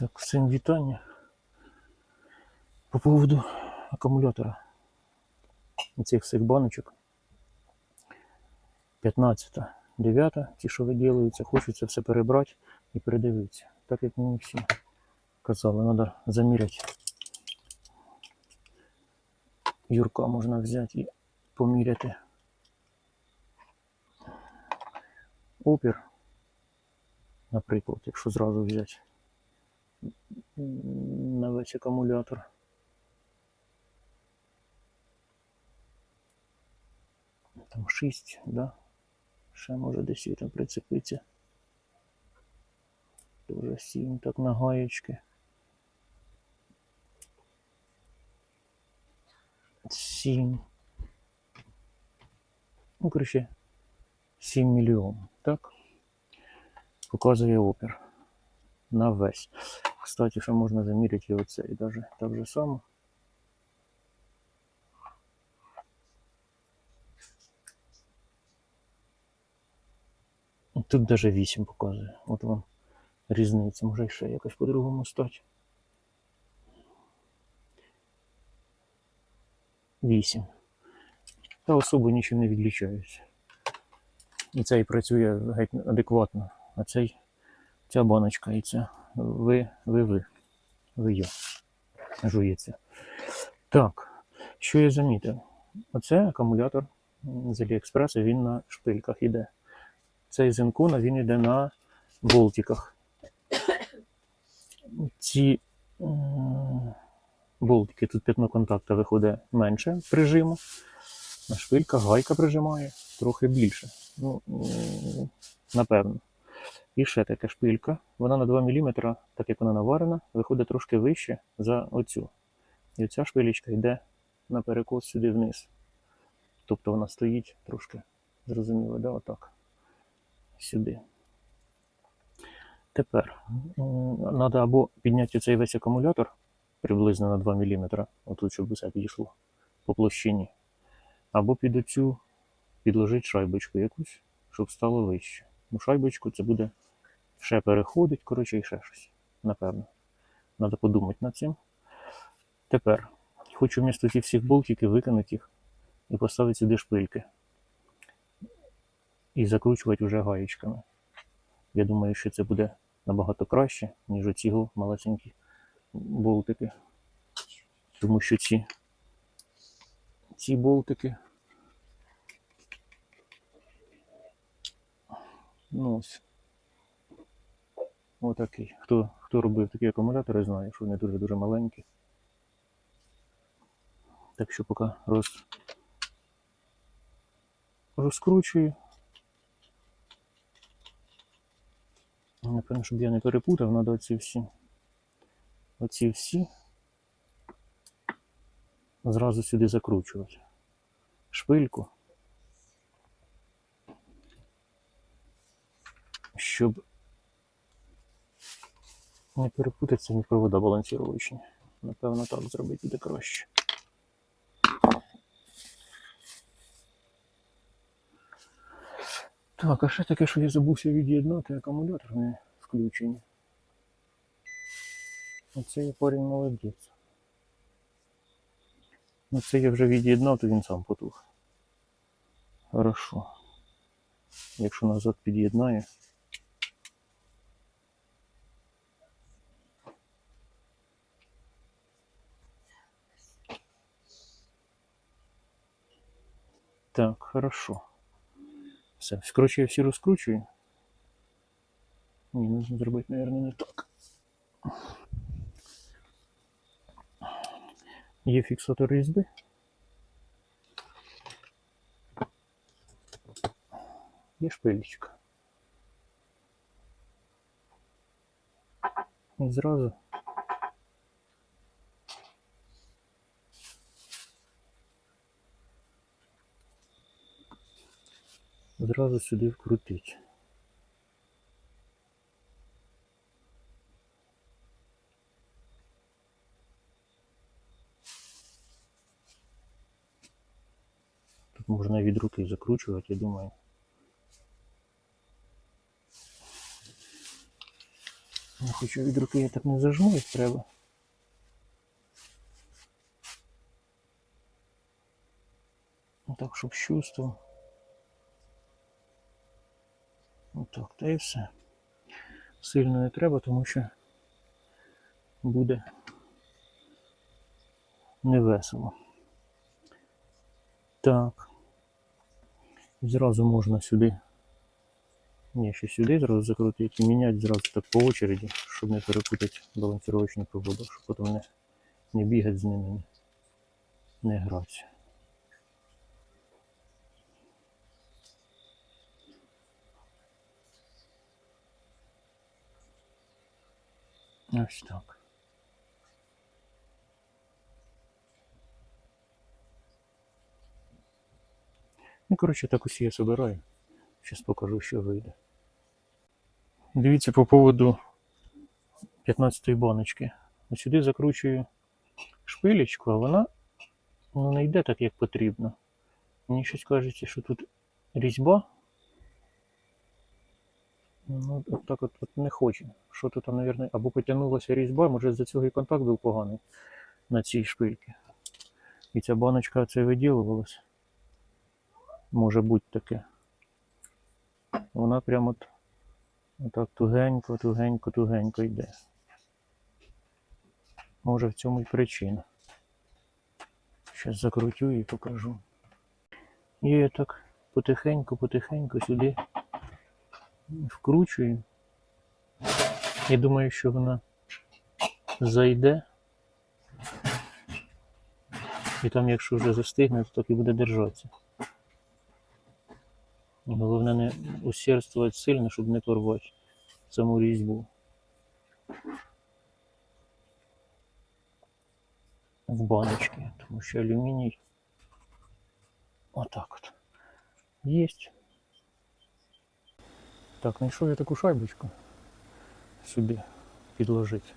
Так, всім вітання. По поводу акумулятора. Цих всіх баночок. 15, 9, ті, що виділюються, хочеться все перебрати і передивитися. Так як мені всі казали, треба заміряти. Юрка можна взяти і поміряти. Опір, наприклад, якщо зразу взяти на весь акумулятор. Там 6, да? Ще може десь там прицепиться. Тоже 7, так на гаєчки. 7. Ну, коротше, 7 мільйонів, так? Показує опір на весь. Кстати, ще можна заміряти і оце, і даже так же само. Тут даже 8 показує. От вам різниця. Може ще якось по-другому стати. 8. Та особо нічим не відлічаються. І цей працює геть адекватно. А цей, ця баночка і ця ви, ви, ви. Ви йо. Жується. Так, що я замітив? Оце акумулятор з Аліекспресу, він на шпильках іде. Цей з Інкона, він іде на болтиках. Ці болтики, тут п'ятно контакта виходить менше прижиму. На шпильках гайка прижимає трохи більше. Ну, напевно. І ще така шпилька. Вона на 2 мм, так як вона наварена, виходить трошки вище за оцю. І оця шпилечка йде на перекос сюди вниз. Тобто вона стоїть трошки, зрозуміло, да, отак. Сюди. Тепер треба або підняти цей весь акумулятор приблизно на 2 мм, отут, щоб усе підійшло по площині. Або під оцю підложити шайбочку якусь, щоб стало вище. Ну, шайбочку це буде ще переходить, коротше, і ще щось. Напевно. Треба подумати над цим. Тепер хочу вмісто цих всіх болтиків викинути їх і поставити сюди шпильки. І закручувати вже гаєчками. Я думаю, що це буде набагато краще, ніж оці малесенькі болтики. Тому що ці, ці болтики. Ну ось. Отакий. Хто, хто робив такі акумулятори, знає, що вони дуже-дуже маленькі. Так що поки роз... розкручую. Напевно, щоб я не перепутав, треба оці всі. Оці всі зразу сюди закручувати. Шпильку. Щоб не перепутатися ні провода балансировочні. Напевно, так зробити буде краще. Так, а ще таке, що я забувся від'єднати, акумулятор не включений. Оце я парень молодець. Ну це я вже від'єднав, то він сам потух. Хорошо. Якщо назад під'єднає. Так, хорошо. Все, скручую, всі розкручую. Ні, нужно зробити, мабуть, не так. Є фіксатор різьби. Є шпилечка. І зразу Зразу сюди вкрутить. Тут можна від руки закручувати, я думаю. Не хочу від руки, я так не зажму, як треба. Так, щоб з Отак, та і все. Сильно не треба, тому що буде невесело. Так. Зразу можна сюди. Ні, ще сюди зразу закрутити і міняти зразу так по очереді, щоб не перепутати балансировочну проводу, щоб потім не, не бігати з ними, не, гратися. Ось так. Ну, коротше, так усі я собираю. Зараз покажу, що вийде. Дивіться по поводу 15-ї баночки. Ось сюди закручую шпилечку, а вона ну, не йде так, як потрібно. Мені щось кажеться, що тут різьба. Ну, от так от, от не хоче. Що тут, мабуть, або потягнулася різьба, може за цього і контакт був поганий на цій шпильці. І ця баночка це виділувалась. Може бути таке. Вона прямо от, отак тугенько, тугенько, тугенько йде. Може в цьому і причина. Зараз закрутю і покажу. І я так потихеньку, потихеньку сюди вкручую. Я думаю, що вона зайде. І там, якщо вже застигне, то так і буде держатися. Головне не усердствувати сильно, щоб не порвати саму різьбу. В баночці, тому що алюміній отак от. Єсть. Так, знайшов я таку шайбочку собі підложити.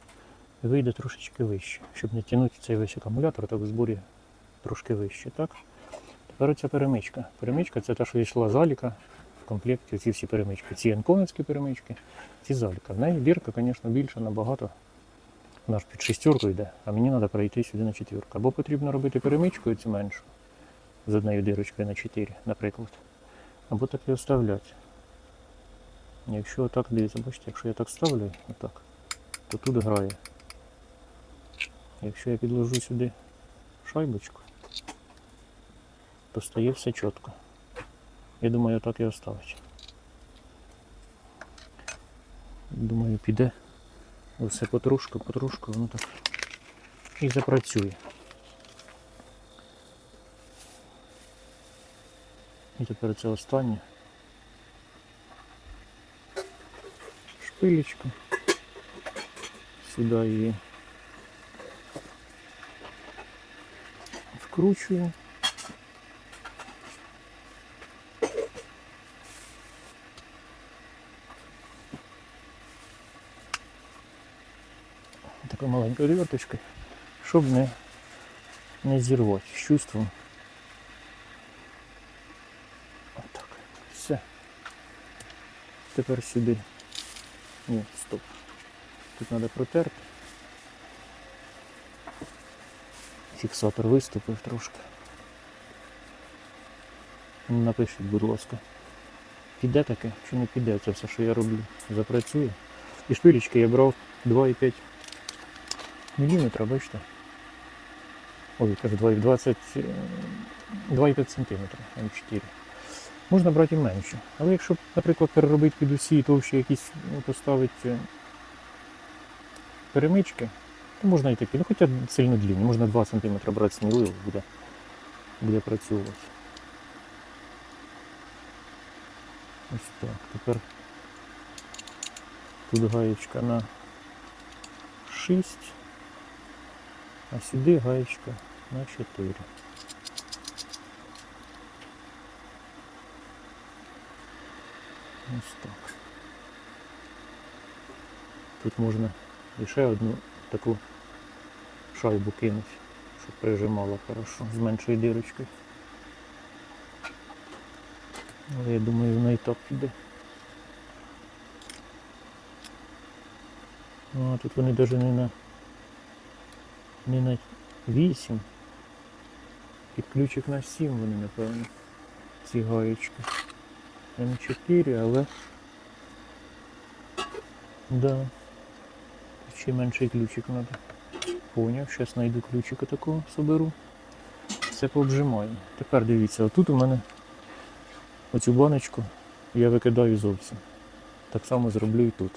Вийде трошечки вище, щоб не тягнути цей весь акумулятор, так в зборі трошки вище, так? Тепер ця перемичка. Перемичка це та, що йшла заліка в комплекті, ці всі перемички. Ці анконовські перемички, ці заліка. В неї бірка, звісно, більша набагато. Вона ж під шістерку йде, а мені треба пройти сюди на четвірку. Або потрібно робити перемичку цю меншу з однією дирочкою на 4, наприклад. Або так і оставляти. Якщо отак дивіться, бачите, якщо я так ставлю, отак, то тут грає. Якщо я підложу сюди шайбочку, то стає все чітко. Я думаю, так і оставить. Думаю, піде все потрошку, потрошку, воно так і запрацює. І тепер це останнє. Шпилечка. Сюди її вкручую. Такою маленькою дверочкою, щоб не, не зірвати з чувством. Отак. Все. Тепер сюди. Ні, стоп. Тут треба протерти. Фіксатор виступив трошки. Ну, Напишіть, будь ласка. Піде таке чи не піде це все, що я роблю. Запрацює. І шпилечки я брав 2,5 мм, бачите? Ой, кажу 2,20 е, 2,5 см М4. Можна брати і менше. Але якщо, наприклад, переробити під усі товщі якісь ну, поставити е, перемички, то можна і такі. Ну хоча сильно длинні, можна 2 см брати сміливо, буде, буде працювати. Ось так. Тепер тут гаєчка на 6, а сюди гаєчка на 4. Ось так. Тут можна ще одну таку шайбу кинути, щоб прижимала хорошо з меншою дирочкою. Але я думаю, вона і так піде. Ну, а тут вони навіть не на не на 8. Під ключик на 7 вони, напевно. Ці гаєчки. М4, але. Да. Ще менший ключик треба. Поняв, зараз знайду ключика такого соберу. Все пообжимаю. Тепер дивіться, отут у мене оцю баночку я викидаю зовсім. Так само зроблю і тут.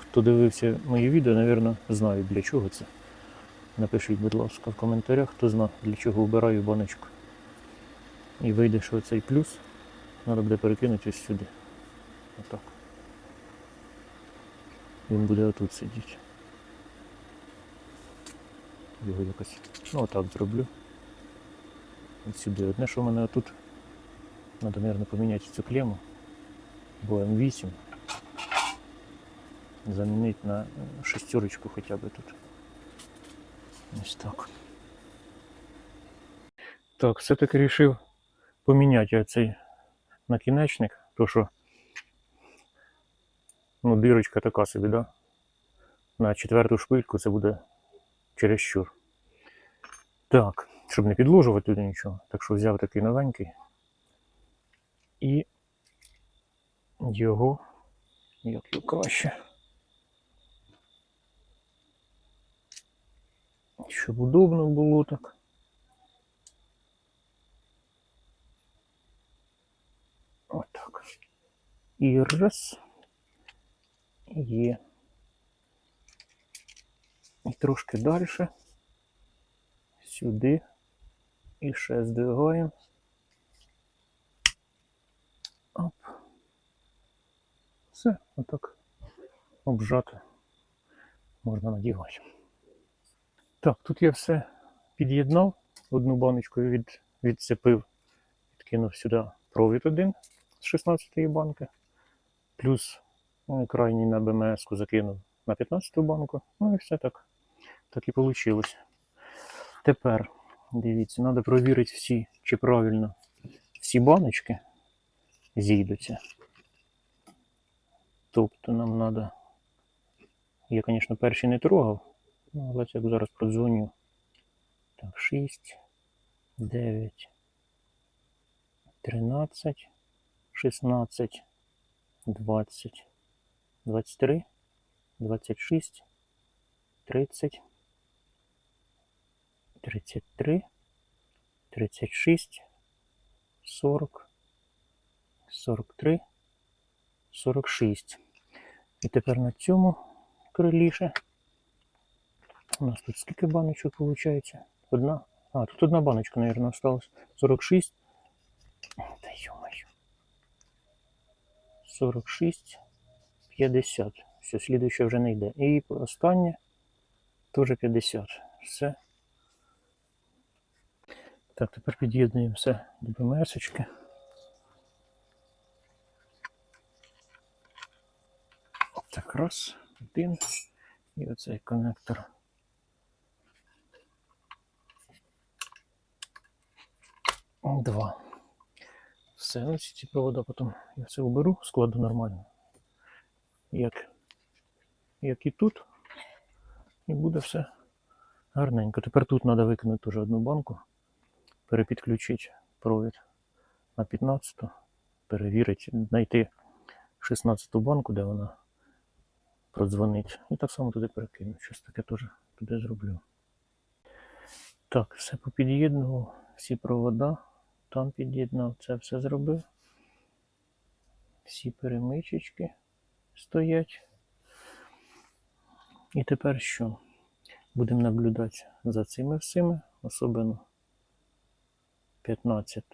Хто дивився мої відео, напевно, знає для чого це. Напишіть, будь ласка, в коментарях, хто знає, для чого вбираю баночку. І вийде, що цей плюс треба буде перекинути ось сюди. Отак. Він буде отут сидіти. Його якось. Ну отак зроблю. Ось сюди. Одне, що в мене отут. Треба, мабуть, поміняти цю клему. Бо М8. Замінити на е, шестерочку хоча б тут. Ось так. Так, все-таки вирішив поміняти цей накінечник, то що ну, дирочка така собі, да? На четверту шпильку це буде чересчур. Так, щоб не підложувати туди нічого. Так що взяв такий новенький і його як його краще. Щоб удобно було так. Отак. І раз. Є. І трошки далі. Сюди. І ще здвигаємо. Оп. Все, отак обжати можна надівати. Так, тут я все під'єднав, одну баночку від, відцепив, відкинув сюди провід один з 16-ї банки, плюс ну, крайній на БМС закинув на 15-ту банку. Ну і все так. Так і вийшло. Тепер, дивіться, треба провірити всі, чи правильно всі баночки зійдуться. Тобто нам треба. Я, звісно, перші не трогав, але це як зараз продзвоню. Так, 6, 9, 13, 16, 20, 23, 26, 30, 33, 36, 40, 43, 46. І тепер на цьому криліше. У нас тут скільки баночок виходить? Одна. А, тут одна баночка, мабуть, осталась. 46. Та ё-моё. 46, 50. Все, слідуюче вже не йде. І останнє теж 50. Все. Так, тепер під'єднуємо все до БМСочки. Так, раз, один. І оцей коннектор. Два. Все, ну ці ці провода потім я все уберу, складу нормально. Як, як і тут. І буде все гарненько. Тепер тут треба викинути теж одну банку, перепідключити провід на 15, перевірити, знайти 16-ту банку, де вона продзвонить. І так само туди перекину. Щось таке теж туди зроблю. Так, все попід'єднував, всі провода, там під'єднав, це все зробив. Всі перемичечки стоять. І тепер що? Будемо наблюдати за цими всіми, особливо 15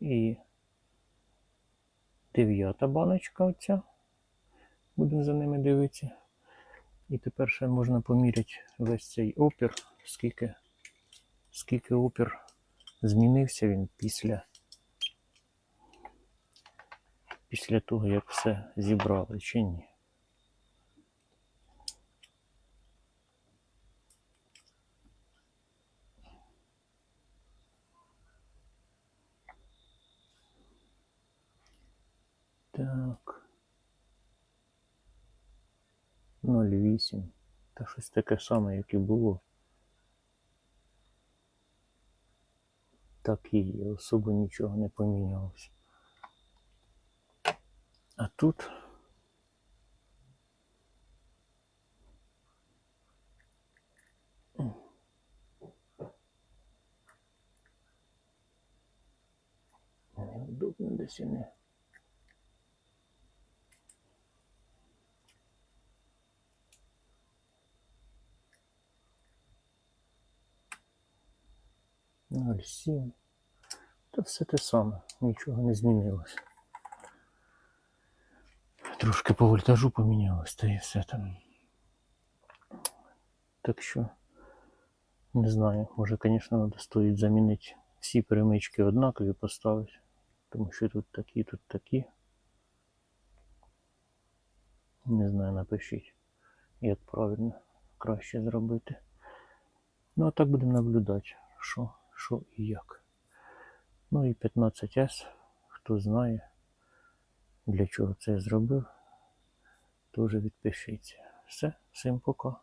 і 9 баночка оця. Будемо за ними дивитися. І тепер ще можна поміряти весь цей опір, скільки, скільки опір змінився він після, після того, як все зібрали чи ні. Так. 0,8, Та щось таке саме, як і було. Так і є, особо нічого не помінялося. А тут. Неудобно десь і не. Ноль сім. Та все те саме, нічого не змінилось. Трошки по вольтажу помінялось, та і все там. Так що, не знаю, може, звісно, треба стоїть замінити всі перемички однакові поставити. Тому що тут такі, тут такі. Не знаю, напишіть, як правильно краще зробити. Ну, а так будемо наблюдати, що, що і як. Ну і 15С, хто знає, для чого це я зробив, теж відпишіться. Все, всім пока.